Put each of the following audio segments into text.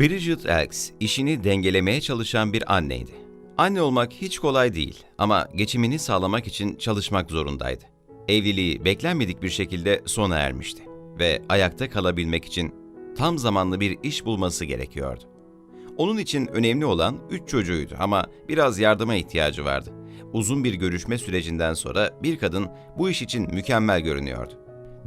Bridget Elks işini dengelemeye çalışan bir anneydi. Anne olmak hiç kolay değil ama geçimini sağlamak için çalışmak zorundaydı. Evliliği beklenmedik bir şekilde sona ermişti ve ayakta kalabilmek için tam zamanlı bir iş bulması gerekiyordu. Onun için önemli olan üç çocuğuydu ama biraz yardıma ihtiyacı vardı. Uzun bir görüşme sürecinden sonra bir kadın bu iş için mükemmel görünüyordu.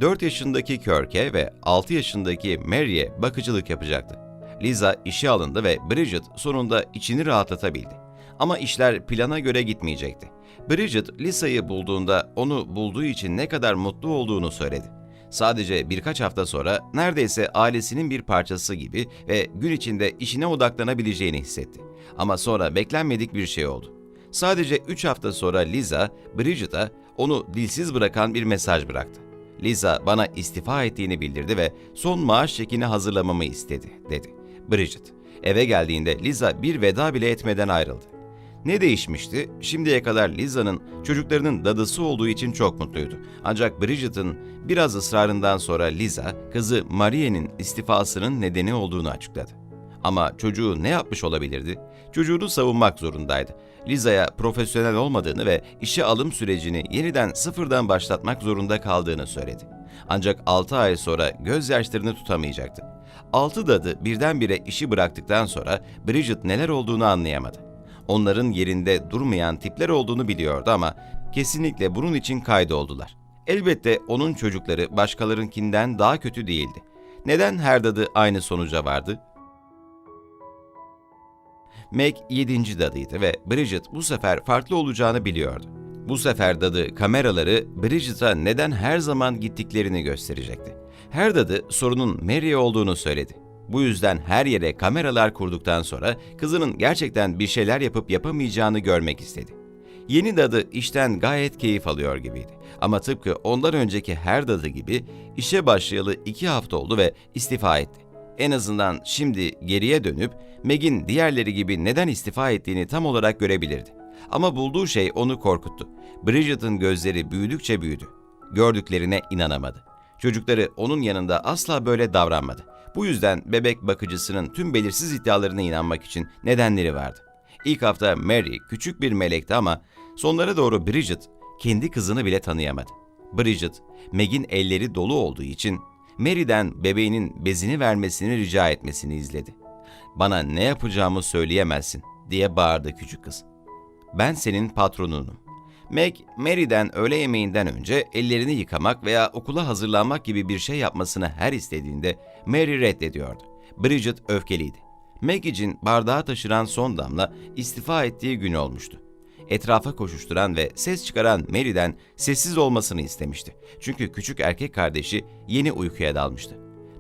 4 yaşındaki Kirk'e ve 6 yaşındaki Mary'e bakıcılık yapacaktı. Liza işe alındı ve Bridget sonunda içini rahatlatabildi. Ama işler plana göre gitmeyecekti. Bridget Lisa'yı bulduğunda onu bulduğu için ne kadar mutlu olduğunu söyledi. Sadece birkaç hafta sonra neredeyse ailesinin bir parçası gibi ve gün içinde işine odaklanabileceğini hissetti. Ama sonra beklenmedik bir şey oldu. Sadece 3 hafta sonra Liza, Bridget'a onu dilsiz bırakan bir mesaj bıraktı. Liza bana istifa ettiğini bildirdi ve son maaş çekini hazırlamamı istedi, dedi. Bridget, eve geldiğinde Liza bir veda bile etmeden ayrıldı. Ne değişmişti? Şimdiye kadar Liza'nın çocuklarının dadısı olduğu için çok mutluydu. Ancak Bridget'ın biraz ısrarından sonra Liza, kızı Marie'nin istifasının nedeni olduğunu açıkladı. Ama çocuğu ne yapmış olabilirdi? Çocuğunu savunmak zorundaydı. Liza'ya profesyonel olmadığını ve işe alım sürecini yeniden sıfırdan başlatmak zorunda kaldığını söyledi. Ancak 6 ay sonra gözyaşlarını tutamayacaktı. Altı dadı birdenbire işi bıraktıktan sonra Bridget neler olduğunu anlayamadı. Onların yerinde durmayan tipler olduğunu biliyordu ama kesinlikle bunun için kaydoldular. Elbette onun çocukları başkalarınkinden daha kötü değildi. Neden her dadı aynı sonuca vardı? Meg yedinci dadıydı ve Bridget bu sefer farklı olacağını biliyordu. Bu sefer dadı kameraları Bridget'a neden her zaman gittiklerini gösterecekti. Her dadı sorunun Mary olduğunu söyledi. Bu yüzden her yere kameralar kurduktan sonra kızının gerçekten bir şeyler yapıp yapamayacağını görmek istedi. Yeni dadı işten gayet keyif alıyor gibiydi. Ama tıpkı ondan önceki her dadı gibi işe başlayalı iki hafta oldu ve istifa etti. En azından şimdi geriye dönüp Meg'in diğerleri gibi neden istifa ettiğini tam olarak görebilirdi. Ama bulduğu şey onu korkuttu. Bridget'ın gözleri büyüdükçe büyüdü. Gördüklerine inanamadı. Çocukları onun yanında asla böyle davranmadı. Bu yüzden bebek bakıcısının tüm belirsiz iddialarına inanmak için nedenleri vardı. İlk hafta Mary küçük bir melekti ama sonlara doğru Bridget kendi kızını bile tanıyamadı. Bridget, Meg'in elleri dolu olduğu için Mary'den bebeğinin bezini vermesini rica etmesini izledi. Bana ne yapacağımı söyleyemezsin diye bağırdı küçük kız. Ben senin patronunum. Meg, Mary'den öğle yemeğinden önce ellerini yıkamak veya okula hazırlanmak gibi bir şey yapmasını her istediğinde Mary reddediyordu. Bridget öfkeliydi. Meg için bardağı taşıran son damla istifa ettiği gün olmuştu. Etrafa koşuşturan ve ses çıkaran Mary'den sessiz olmasını istemişti. Çünkü küçük erkek kardeşi yeni uykuya dalmıştı.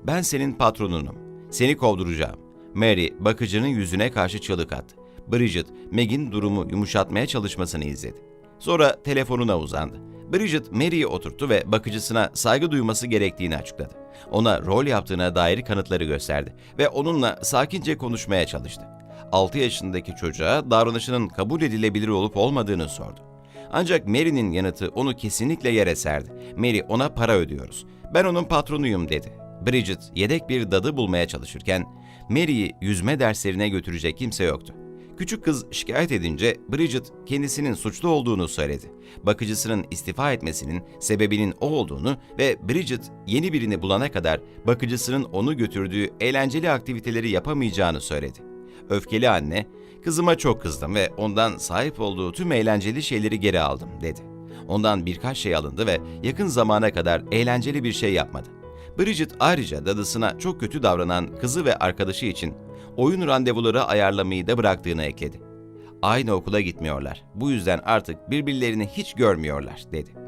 Ben senin patronunum. Seni kovduracağım. Mary bakıcının yüzüne karşı çığlık attı. Bridget, Meg'in durumu yumuşatmaya çalışmasını izledi. Sonra telefonuna uzandı. Bridget Mary'i oturttu ve bakıcısına saygı duyması gerektiğini açıkladı. Ona rol yaptığına dair kanıtları gösterdi ve onunla sakince konuşmaya çalıştı. 6 yaşındaki çocuğa davranışının kabul edilebilir olup olmadığını sordu. Ancak Mary'nin yanıtı onu kesinlikle yere serdi. Mary ona para ödüyoruz. Ben onun patronuyum dedi. Bridget yedek bir dadı bulmaya çalışırken Mary'i yüzme derslerine götürecek kimse yoktu. Küçük kız şikayet edince Bridget kendisinin suçlu olduğunu söyledi. Bakıcısının istifa etmesinin sebebinin o olduğunu ve Bridget yeni birini bulana kadar bakıcısının onu götürdüğü eğlenceli aktiviteleri yapamayacağını söyledi. Öfkeli anne, kızıma çok kızdım ve ondan sahip olduğu tüm eğlenceli şeyleri geri aldım dedi. Ondan birkaç şey alındı ve yakın zamana kadar eğlenceli bir şey yapmadı. Bridget ayrıca dadısına çok kötü davranan kızı ve arkadaşı için oyun randevuları ayarlamayı da bıraktığını ekledi. Aynı okula gitmiyorlar. Bu yüzden artık birbirlerini hiç görmüyorlar, dedi.